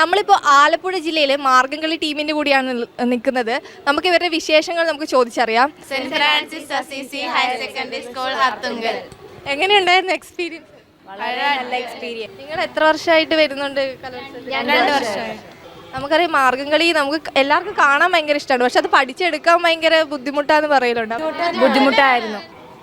നമ്മളിപ്പോൾ ആലപ്പുഴ ജില്ലയിലെ മാർഗംകളി ടീമിന്റെ കൂടിയാണ് നിൽക്കുന്നത്. നമുക്ക് ഇവരുടെ വിശേഷങ്ങൾ നമുക്ക് ചോദിച്ചറിയാം. Saint Francis Assisi higher secondary school Athungal എങ്ങനെയുണ്ടായിരുന്നു എക്സ്പീരിയൻസ് വളരെ നല്ല എക്സ്പീരിയൻസ് നിങ്ങൾ എത്ര വർഷമായിട്ട് വരുന്നുണ്ട്? രണ്ട് വർഷമായി. നമുക്കറിയാം മാർഗംകളി നമുക്ക് എല്ലാവർക്കും കാണാൻ ഭയങ്കര ഇഷ്ടമാണ്. പക്ഷെ അത് പഠിച്ചെടുക്കാൻ ഭയങ്കര ബുദ്ധിമുട്ടാന്ന് പറയലുണ്ട്? ബുദ്ധിമുട്ടായിരുന്നു.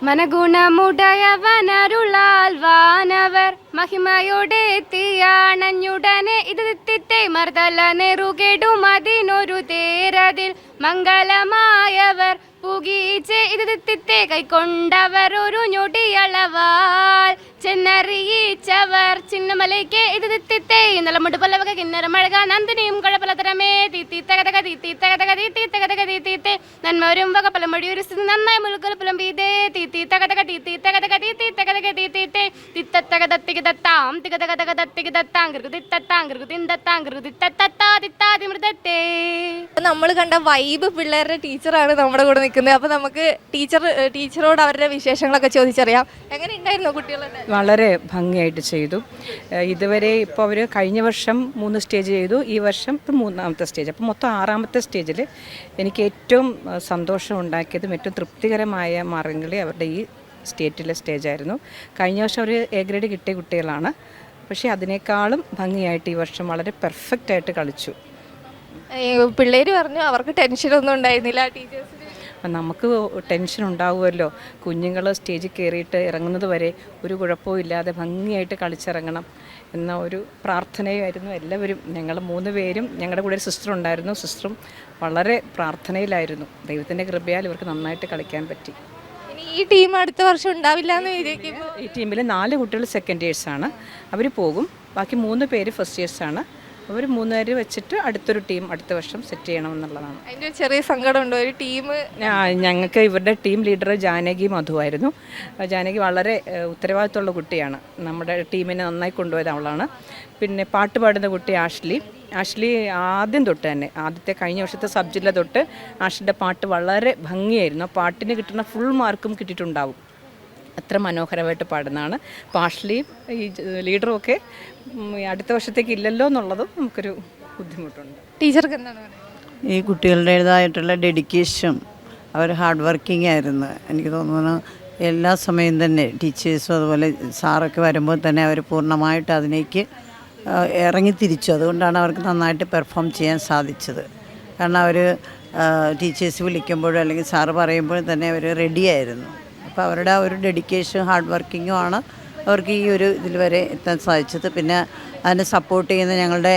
മനഗുണമുടയവനരുളാൽ വാനവർ മഹിമയോടെ എത്തിയാണഞ്ഞുടനെ ഇത് തിത്തെ മർദ്ദല നെറുകെടും അതിനൊരു തേരതിൽ മംഗളമായവർ പുകീച്ച് ഇത് തിത്തെ കൈക്കൊണ്ടവർ ഒരു ഞൊടിയളവാൽ. ചെന്നറിയിച്ചവർ ചിന്നമലയ്ക്ക് ഇത് തിത്തെ നിലമുട്ട് പല്ലവക കിന്നര മഴക നന്ദിനിയും കുഴപ്പലത്തരമേ തീത്തി തകതക തീത്തി തകതക തീത്തി തകതക തീത്തി നന്മരും വക പലമൊഴി ഒരു സ്ഥിതി നന്നായി മുഴുക്കൽ പുലമ്പീതേ. തീത്തി തകതക തീത്തി തകതക തീത്തി തകതക തീത്തി തിത്തത്തക തത്തിക തത്താം തികതക നമ്മൾ കണ്ട വൈബ് പിള്ളേരുടെ ടീച്ചറാണ് നമ്മുടെ കൂടെ നിൽക്കുന്നത്. അപ്പോൾ നമുക്ക് ടീച്ചർ ടീച്ചറോട് അവരുടെ വിശേഷങ്ങളൊക്കെ ചോദിച്ചറിയാം. എങ്ങനെ ഉണ്ടായിരുന്നു കുട്ടികളുടെ വളരെ ഭംഗിയായിട്ട് ചെയ്തു. ഇതുവരെ ഇപ്പോൾ അവർ കഴിഞ്ഞ വർഷം മൂന്ന് സ്റ്റേജ് ചെയ്തു. ഈ വർഷം ഇപ്പം മൂന്നാമത്തെ സ്റ്റേജ് അപ്പോൾ മൊത്തം ആറാമത്തെ സ്റ്റേജിൽ എനിക്ക് ഏറ്റവും സന്തോഷം ഉണ്ടാക്കിയതും ഏറ്റവും തൃപ്തികരമായ മാർഗംകളി അവരുടെ ഈ സ്റ്റേറ്റിലെ സ്റ്റേജായിരുന്നു കഴിഞ്ഞ വർഷം അവർ എ ഗ്രേഡ് കിട്ടിയ കുട്ടികളാണ്. പക്ഷേ അതിനേക്കാളും ഭംഗിയായിട്ട് ഈ വർഷം വളരെ പെർഫെക്റ്റായിട്ട് കളിച്ചു. പിള്ളേർ പറഞ്ഞു അവർക്ക് ടെൻഷനൊന്നും ഉണ്ടായിരുന്നില്ല ടീച്ചേഴ്സിന്. നമുക്ക് ടെൻഷൻ ഉണ്ടാവുമല്ലോ. കുഞ്ഞുങ്ങൾ സ്റ്റേജിൽ കയറിയിട്ട് ഇറങ്ങുന്നത് വരെ ഒരു കുഴപ്പവും ഇല്ലാതെ ഭംഗിയായിട്ട് കളിച്ചിറങ്ങണം എന്ന ഒരു പ്രാർത്ഥനയായിരുന്നു എല്ലാവരും. ഞങ്ങൾ മൂന്ന് പേരും ഞങ്ങളുടെ കൂടെ ഒരു സിസ്റ്റർ ഉണ്ടായിരുന്നു. സിസ്റ്ററും വളരെ പ്രാർത്ഥനയിലായിരുന്നു. ദൈവത്തിന്റെ കൃപയാൽ ഇവർക്ക് നന്നായിട്ട് കളിക്കാൻ പറ്റി. ഈ ടീം അടുത്ത വർഷം ഉണ്ടാവില്ല എന്ന് വിചാരിക്കുമ്പോൾ ഈ ടീമിൽ നാല് കുട്ടികൾ സെക്കൻഡ് ഇയേഴ്സാണ് അവർ പോകും. ബാക്കി മൂന്ന് പേര് ഫസ്റ്റ് ഇയേഴ്സാണ് അവർ മൂന്ന് പേര് വെച്ചിട്ട് അടുത്തൊരു ടീം അടുത്ത വർഷം സെറ്റ് ചെയ്യണമെന്നുള്ളതാണ്. അതിന്റെ ഒരു ചെറിയ സങ്കടമുണ്ട്. ഒരു ടീം ഞങ്ങൾക്ക് ഇവരുടെ ടീം ലീഡർ ജാനകി മധുവായിരുന്നു ജാനകി വളരെ ഉത്തരവാദിത്തമുള്ള കുട്ടിയാണ്. നമ്മുടെ ടീമിനെ നന്നായി കൊണ്ടുപോയത് അവളാണ്. പിന്നെ പാട്ട് പാടുന്ന കുട്ടി ആഷ്ലി. ആഷ്ലി ആദ്യം തൊട്ട് തന്നെ ആദ്യത്തെ കഴിഞ്ഞ വർഷത്തെ സബ് ജില്ല തൊട്ട് ആഷ്ലിന്റെ പാട്ട് വളരെ ഭംഗിയായിരുന്നു. ആ പാട്ടിന് കിട്ടുന്ന ഫുൾ മാർക്കും കിട്ടിയിട്ടുണ്ടാവും. അത്ര മനോഹരമായിട്ട് പാടുന്നതാണ്. പാർഷ്യലി ഈ ലീഡറും ഒക്കെ അടുത്ത വർഷത്തേക്ക് ഇല്ലല്ലോ എന്നുള്ളതും നമുക്കൊരു ബുദ്ധിമുട്ടുണ്ട്. ടീച്ചർക്ക് എന്താണ് ഈ കുട്ടികളുടേതായിട്ടുള്ള ഡെഡിക്കേഷൻ അവർ ഹാർഡ് വർക്കിംഗ് ആയിരുന്നു. എനിക്ക് തോന്നുന്നു എല്ലാ സമയം തന്നെ ടീച്ചേഴ്സും അതുപോലെ സാറൊക്കെ വരുമ്പോൾ തന്നെ അവർ പൂർണമായിട്ട് അതിലേക്ക് ഇറങ്ങി തിരിച്ചു. അതുകൊണ്ടാണ് അവർക്ക് നന്നായിട്ട് പെർഫോം ചെയ്യാൻ സാധിച്ചത്. കാരണം അവർ ടീച്ചേഴ്സ് വിളിക്കുമ്പോഴും അല്ലെങ്കിൽ സാറ് പറയുമ്പോഴും തന്നെ അവർ റെഡിയായിരുന്നു അപ്പോൾ അവരുടെ ഒരു ഡെഡിക്കേഷൻ ഹാർഡ് വർക്കിങ്ങും ആണ് അവർക്ക് ഈ ഒരു ഇതിൽ വരെ എത്താൻ സാധിച്ചത്. പിന്നെ അതിനെ സപ്പോർട്ട് ചെയ്യുന്ന ഞങ്ങളുടെ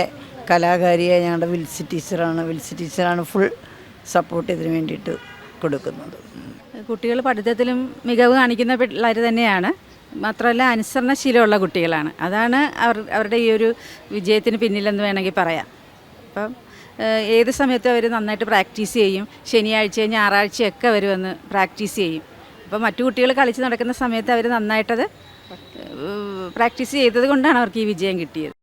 കലാകാരിയായ ഞങ്ങളുടെ വിൽസി ടീച്ചറാണ്. വിൽസി ടീച്ചറാണ് ഫുൾ സപ്പോർട്ട് ഇതിന് വേണ്ടിയിട്ട് കൊടുക്കുന്നത്. കുട്ടികൾ പഠിത്തത്തിലും മികവ് കാണിക്കുന്ന പിള്ളേർ തന്നെയാണ്. മാത്രമല്ല അനുസരണശീലമുള്ള കുട്ടികളാണ്. അതാണ് അവർ അവരുടെ ഈ ഒരു വിജയത്തിന് പിന്നിലെന്ന് വേണമെങ്കിൽ പറയാം. അപ്പം ഏത് സമയത്തും അവർ നന്നായിട്ട് പ്രാക്ടീസ് ചെയ്യും. ശനിയാഴ്ച ഞായറാഴ്ചയൊക്കെ അവർ വന്ന് പ്രാക്ടീസ് ചെയ്യും. അപ്പോൾ മറ്റു കുട്ടികൾ കളിച്ച് നടക്കുന്ന സമയത്ത് അവർ നന്നായിട്ടത് പ്രാക്ടീസ് ചെയ്തത് കൊണ്ടാണ് അവർക്ക് ഈ വിജയം കിട്ടിയത്.